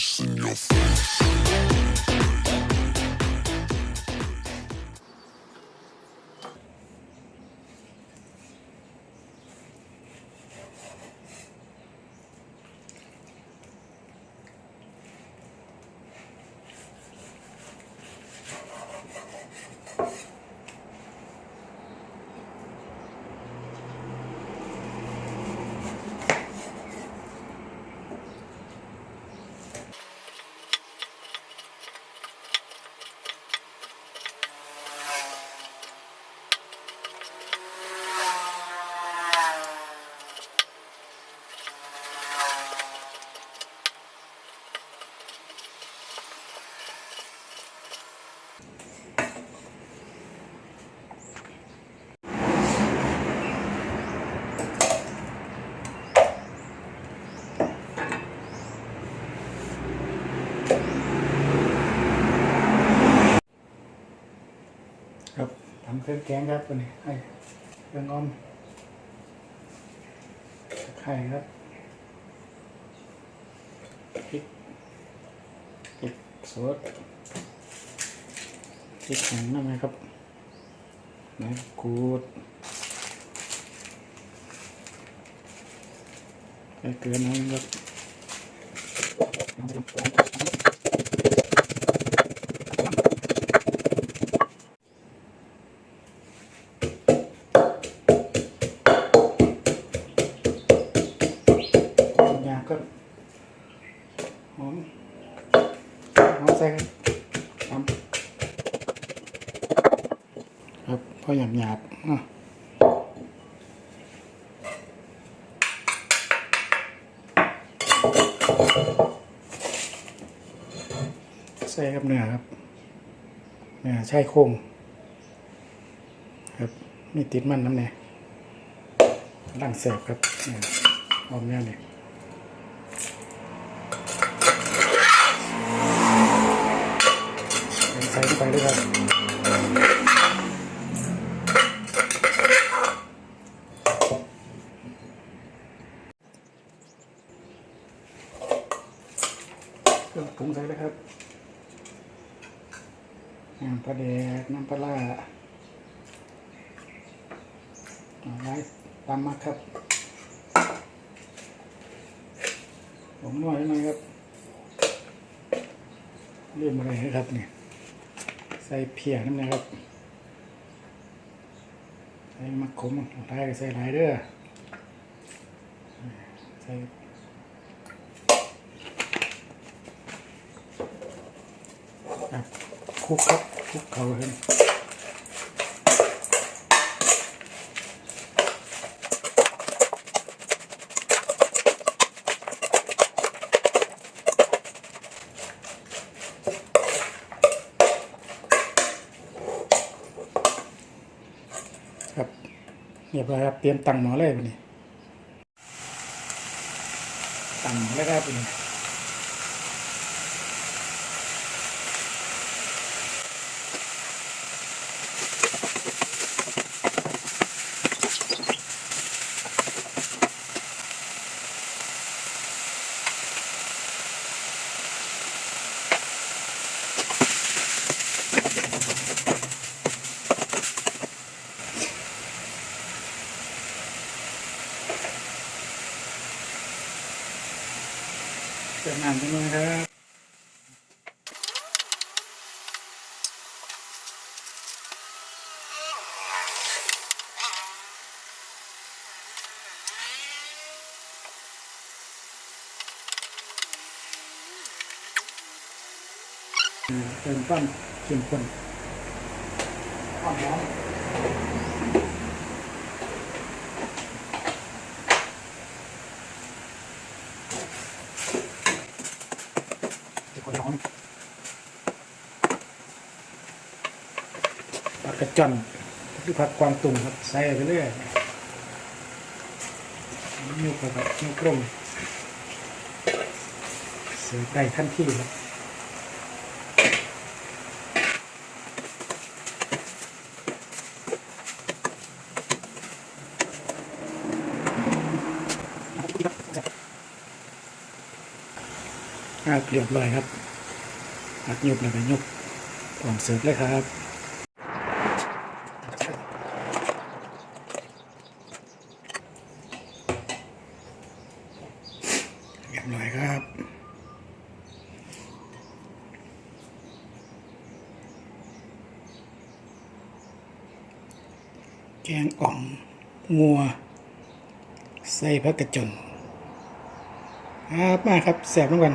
face in your face. เครื่องแกงครับวันนี้ให้เครื่องอ้อมไข่ครับพริกพริกสดพริกแข็งนั่นไหมครับไหนกูดใส่เกลือหน่อยครับ หอมใส่ครับครับพอหยาบหยาบๆอะใส่กับเนื้อครับเนื้อใช่โครงครับมีติดมันน้ำเนี่ยร่างเสบครับเนี่ยหอมเนี่ยเนี่ย ใส่เข้าไปเลยครับเครื่องปรุงใส่เลยครับน้ำปลาแดกน้ำปลาร้าไว้ตามมาครับผมนวดให้หน่อยครับเรียมอะไรนะครับเนี่ย ใส่เพียน้ำนะครับ ใส่มะขมได้ก็ใส่หลายเด้อใส่คลุกครับคลุกเขาเห็น เรียบร้อยครับเตรียมตั้งหมอเลยวันนี้ตั้งหมอแล้วครับวันนี้ เติมน้ำนิดนึงครับเติมปั้นเข้มข้นหอมหอม เดี๋ยวก่อนผักกระจอนหรือผักกวางตุ้งครับใส่ไปเรื่อยนิ้วไปครับนิ้วกลมเสือไก่ทันที่ครับคอ่าเรียบร้อยครับ อัดยุบแล้วก็ยุบพร้อมเสิร์ฟเลยครับเรียบร้อยครับแกงอ่อมงัวใส่ผักกระจนครับมาครับแสบน้ำกัน